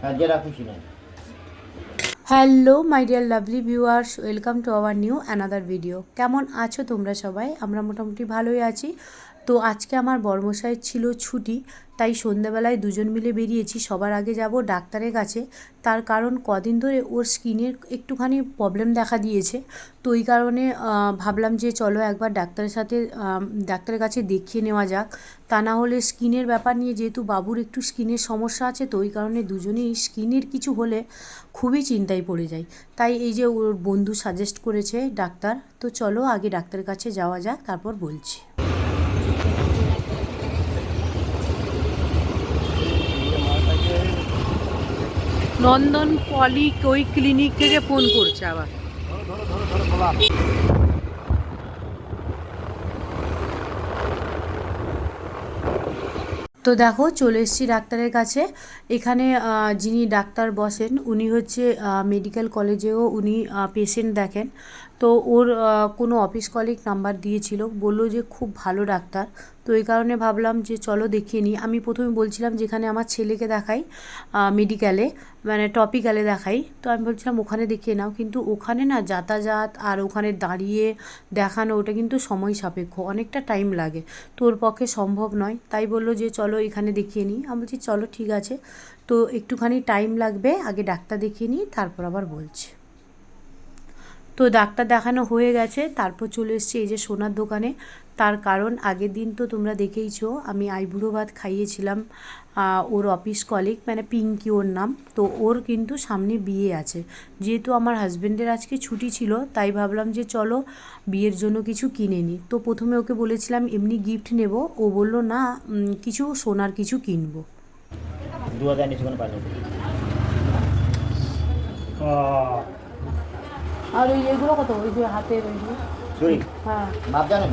হ্যাঁ hello, my dear lovely viewers, welcome to our new another video. কেমন আছো তোমরা সবাই? আমরা মোটামুটি ভালোই আছি। তো আজকে আমার বর্মশাইয়ের ছিল ছুটি, তাই সন্ধ্যাবেলায় দুজন মিলে বেরিয়েছি। সবার আগে যাব ডাক্তারের কাছে। তার কারণ কদিন ধরে ওর স্কিনের একটুখানি প্রবলেম দেখা দিয়েছে। তো ওই কারণে ভাবলাম যে চলো একবার ডাক্তারের সাথে ডাক্তারের কাছে দেখিয়ে নেওয়া যাক। তা না হলে স্কিনের ব্যাপার নিয়ে যেহেতু বাবুর একটু স্কিনের সমস্যা আছে, তো ওই কারণে দুজনেই স্কিনের কিছু হলে খুবই চিন্তায় পড়ে যায় তাই এই যে ওর বন্ধু সাজেস্ট করেছে ডাক্তার, তো চলো আগে ডাক্তারের কাছে যাওয়া যাক, তারপর বলছি। নন্দন পলি ওই ক্লিনিক থেকে ফোন করছে আবার। তো দেখো, চলে এসেছি ডাক্তারের কাছে। এখানে যিনি ডাক্তার বসেন, উনি হচ্ছে মেডিকেল কলেজেও উনি পেশেন্ট দেখেন। তো ওর কোনো অফিস কলিগ নাম্বার দিয়েছিল। বলল যে, খুব ভালো ডাক্তার। তো এই কারণে ভাবলাম যে চলো দেখিয়ে নিই। আমি প্রথমে বলছিলাম যেখানে আমার ছেলেকে দেখাই মেডিকেলে মানে টপিক্যালে দেখাই। তো আমি বলছিলাম ওখানে দেখিয়ে নাও। কিন্তু ওখানে না যাতায়াত আর ওখানে দাঁড়িয়ে দেখানো, ওটা কিন্তু সময় সাপেক্ষ, অনেকটা টাইম লাগে। তোর পক্ষে সম্ভব নয়। তাই বলল যে চলো এখানে দেখিয়ে নিই। আমি বলছি চলো ঠিক আছে। তো একটুখানি টাইম লাগবে, আগে ডাক্তার দেখিয়ে নিই, তারপর আবার বলছি। তো ডাক্তার দেখানো হয়ে গেছে, তারপর চলে এসেছি এই যে সোনার দোকানে। তার কারণ আগের দিন তো তোমরা দেখেইছো আমি আইবুড়ো ভাত খাইয়েছিলাম ওর অফিস কলিগ মানে পিঙ্কি ওর নাম তো ওর কিন্তু সামনে বিয়ে আছে। যেহেতু আমার হাজব্যান্ডের আজকে ছুটি ছিল তাই ভাবলাম যে চলো বিয়ের জন্য কিছু কিনে নিই তো প্রথমে ওকে বলেছিলাম এমনি গিফট নেব। ও বলল না কিছু সোনার কিছু কিনবো। দু হাজার আর ওই এগুলো কত? ওই যে হাতের ওইগুলো? চুরি? হ্যাঁ। জানেন?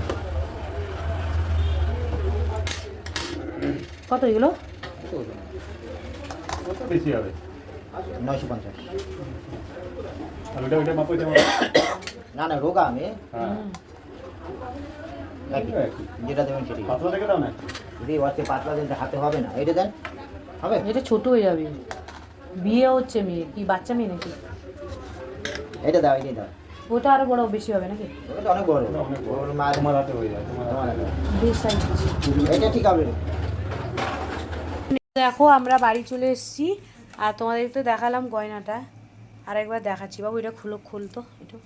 কত এগুলো? বেশি হবে। নয়শো পঞ্চাশ। না না রোগা আমি। হ্যাঁ। যেটা দেবেন সেটাই। পাতলা দাও না। হাতে হবে না। এটা দেন। হবে? এটা ছোট হয়ে যাবে। বিয়ে হচ্ছে মেয়ে। কি বাচ্চা মেয়ে নাকি? এটা দাও দাও। ওটা আরও বড় বেশি হবে নাকি? ওটা অনেক বড়। বড়। ওর মায়ের তোমার হাতে হয়ে তোমার। বেশ সাইজ এটা ঠিক হবে। দেখো আমরা বাড়ি চলে এসেছি। আর তোমাদের তো দেখালাম গয়নাটা। আর একবার দেখাচ্ছি। বাবু এটা খুলো খুলতো একটু।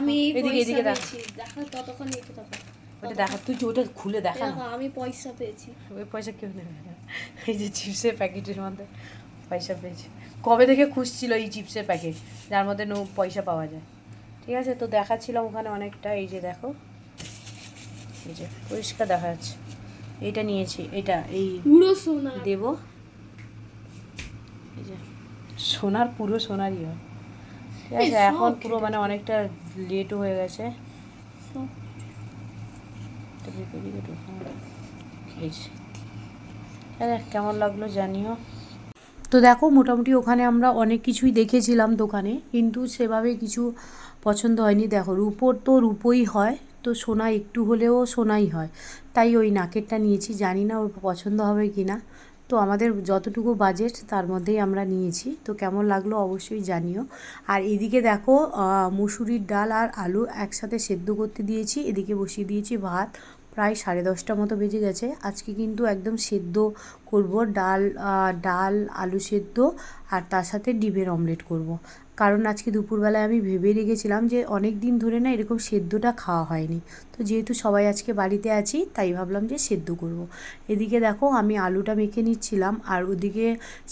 আমি এদিকে এদিকে দেখ পেয়েছি। দেখো ততক্ষণ একটু দেখো। ওটা দেখা তুই ওটা খুলে দেখা আমি পয়সা পেয়েছি। ওই পয়সা কেউ নেবে না। এই যে চিপসের প্যাকেটের মধ্যে পয়সা পেয়েছে। কবে থেকে খুঁজছিল এই চিপসের প্যাকেট? যার মধ্যে নো পয়সা পাওয়া যায়। ঠিক আছে তো দেখাচ্ছিলাম ওখানে অনেকটা। এই যে দেখো। এই যে পরিষ্কার দেখা যাচ্ছে। এইটা নিয়েছি এটা এই পুরো সোনা। দেব। এই যে সোনার পুরো সোনারই হয়। ঠিক আছে এখন পুরো মানে অনেকটা লেটও হয়ে গেছে। কেমন লাগল জানিও। তো দেখো মোটামুটি ওখানে আমরা অনেক কিছুই দেখেছিলাম দোকানে কিন্তু সেভাবে কিছু পছন্দ হয়নি। দেখো রূপোর তো রূপোই হয় তো সোনা একটু হলেও সোনাই হয়। তাই ওই নাকেরটা নিয়েছি, জানি না ওর পছন্দ হবে কি না তো আমাদের যতটুকু বাজেট তার মধ্যেই আমরা নিয়েছি। তো কেমন লাগল অবশ্যই জানিও। আর এদিকে দেখো মুসুরির ডাল আর আলু একসাথে সেদ্ধ করতে দিয়েছি। এদিকে বসিয়ে দিয়েছি ভাত। প্রায় সাড়ে দশটা মতো বেজে গেছে। আজকে কিন্তু একদম সেদ্ধ করব। ডাল ডাল, আলু সেদ্ধ আর তার সাথে ডিমের অমলেট করব। কারণ আজকে দুপুরবেলায় আমি ভেবে রেখেছিলাম যে অনেক দিন ধরে না এরকম সেদ্ধটা খাওয়া হয়নি। তো যেহেতু সবাই আজকে বাড়িতে আছি, তাই ভাবলাম যে সেদ্ধ করব। এদিকে দেখো আমি আলুটা মেখে নিচ্ছিলাম, আর ওদিকে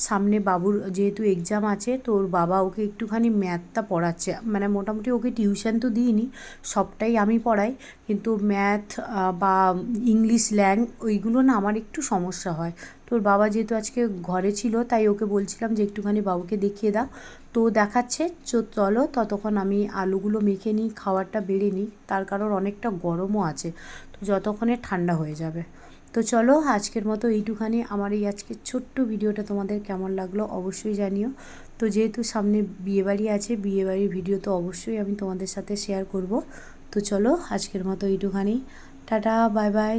সামনে বাবুর যেহেতু এক্সাম আছে, তো ওর বাবা ওকে একটুখানি ম্যাথটা পড়াচ্ছে। মানে মোটামুটি ওকে টিউশন তো দিইনি, সবটাই আমি পড়াই, কিন্তু ম্যাথ বা ইংলিশ ল্যাং ওইগুলো না আমার একটু সমস্যা হয়। তোর বাবা যেহেতু আজকে ঘরে ছিল, তাই ওকে বলছিলাম যে একটুখানি বাবুকে দেখিয়ে দাও তো দেখাচ্ছে চলো ততক্ষণ আমি আলুগুলো মেখে নিই, খাবারটা বেড়ে নিই। তার কারণ অনেকটা গরমও আছে, তো যতক্ষণে ঠান্ডা হয়ে যাবে। তো চলো, আজকের মতো এইটুখানি। আমার এই আজকের ছোট্ট ভিডিওটা তোমাদের কেমন লাগল অবশ্যই জানিও। তো যেহেতু সামনে বিয়েবাড়ি আছে, বিয়েবাড়ির ভিডিও তো অবশ্যই আমি তোমাদের সাথে শেয়ার করব। তো চলো, আজকের মতো এইটুখানি। Tata, bye bye.